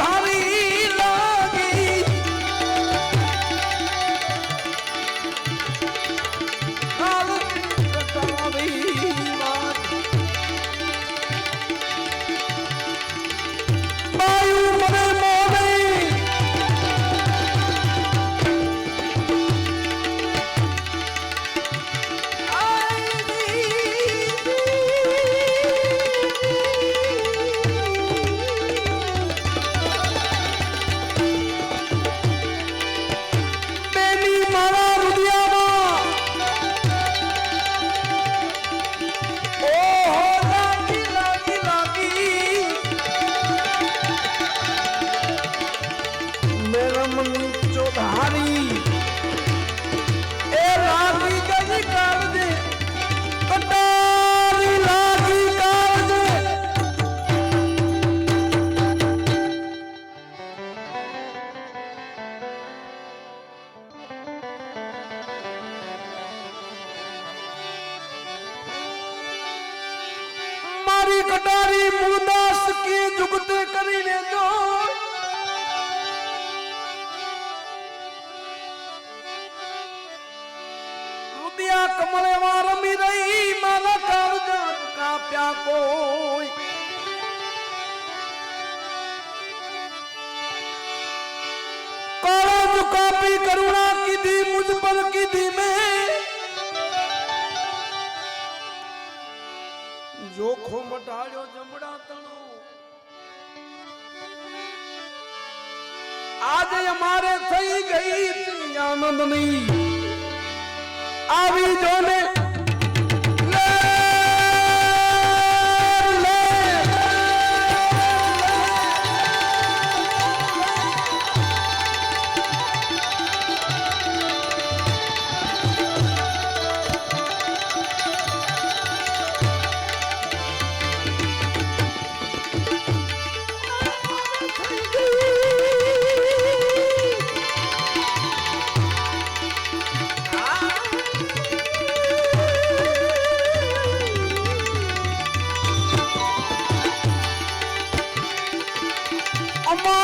ধারী copy करुणा की दी मुझ पर की दी में जोखो मटाड़ो जमड़ा तणो આજે અમારે થઈ नहीं આનંદની जो જોને 엄마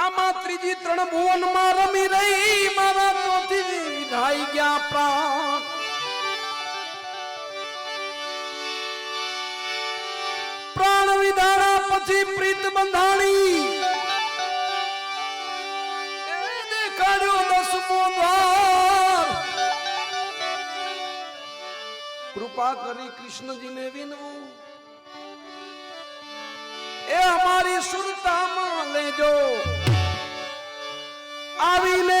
આમાં ત્રીજી ત્રણ ભુવનમાં રમી રહી મારા ચોથી વિધાઈ ગયા પ્રાણ પ્રાણ વિધારા પછી પ્રીત બંધાણી દેખાડ્યો દસમો કૃપા કરી કૃષ્ણજીને વિનવું એ અમારી સુરતામાં લેજો আবিলে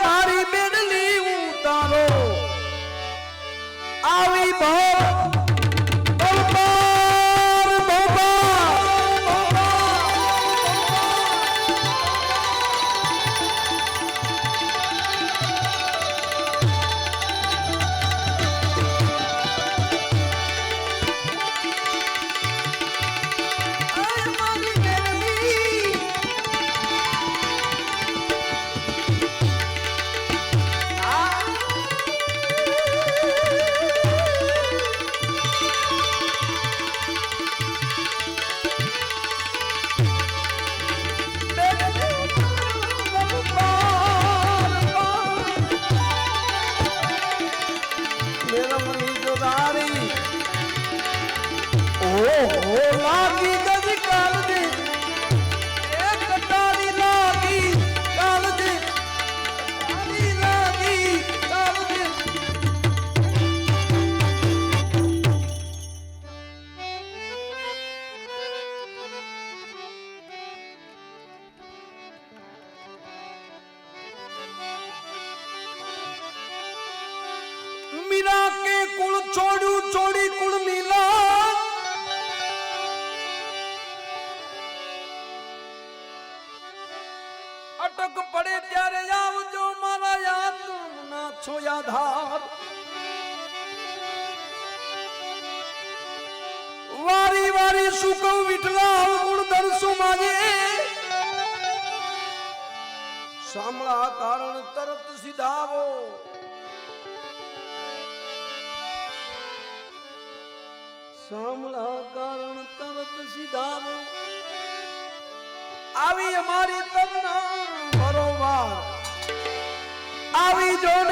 મારી બેડલી ઉતારો આવી બહુ धार वारी वारी सुक विठला अवगुण दर्शु माजे सामला कारण तरत सिधावो सामला कारण तरत सिधावो आवी हमारी तमना बरोबार आवी जोन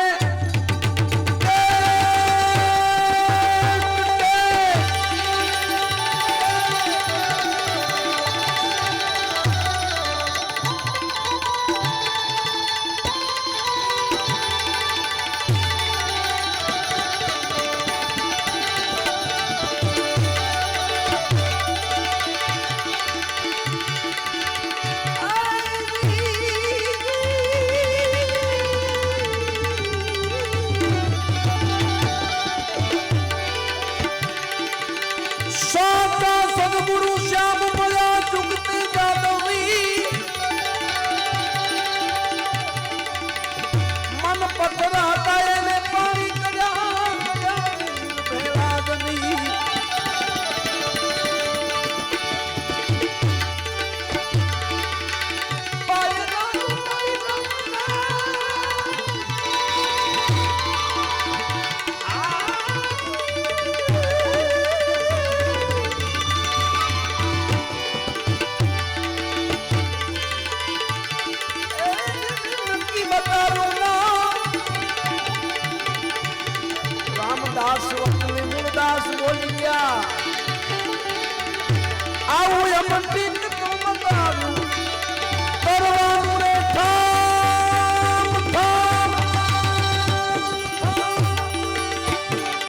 ಗುರು ಶ್ಯಾಮ ಬಲ બોલિયા